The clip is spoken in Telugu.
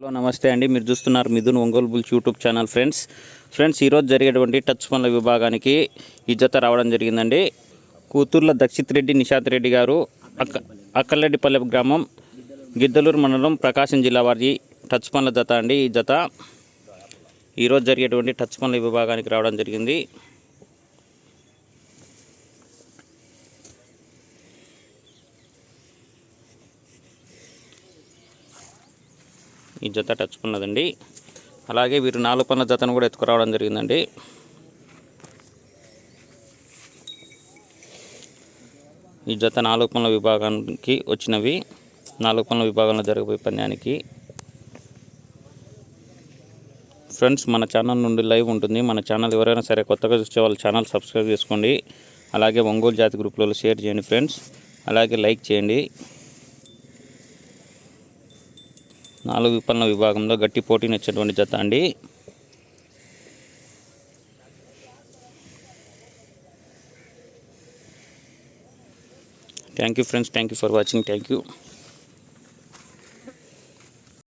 హలో నమస్తే అండి. మీరు చూస్తున్నారు Mithun Ongole bulls YouTube channel friends. Friends ఈరోజు జరిగేటువంటి టచ్ పనుల విభాగానికి ఈ జత రావడం జరిగిందండి. కూతుర్ల దక్షిత్ రెడ్డి నిషాద్ రెడ్డి గారు అక్క అక్కలరెడ్డిపల్లె గ్రామం గిద్దలూరు మండలం ప్రకాశం జిల్లా వారి టచ్ పనుల జత అండి ఈ జత. ఈరోజు జరిగేటువంటి టచ్ పనుల విభాగానికి రావడం జరిగింది. ఈ జత టచ్ పన్నదండి అలాగే వీరు నాలుగు పనుల జతను కూడా ఎత్తుకురావడం జరిగిందండి. ఈ జత నాలుగు పనుల విభాగానికి వచ్చినవి. నాలుగు పనుల విభాగంలో జరగబోయే పందానికి ఫ్రెండ్స్ మన ఛానల్ నుండి లైవ్ ఉంటుంది. మన ఛానల్ ఎవరైనా సరే కొత్తగా చూసే వాళ్ళ ఛానల్ సబ్స్క్రైబ్ చేసుకోండి. అలాగే ఒంగోలు జాతి గ్రూప్లలో షేర్ చేయండి ఫ్రెండ్స్. అలాగే లైక్ చేయండి. నాలుగు విపణన విభాగంలో గట్టి పోటీనిచ్చినటువంటి జత అండి. Thank you friends thank you for watching thank you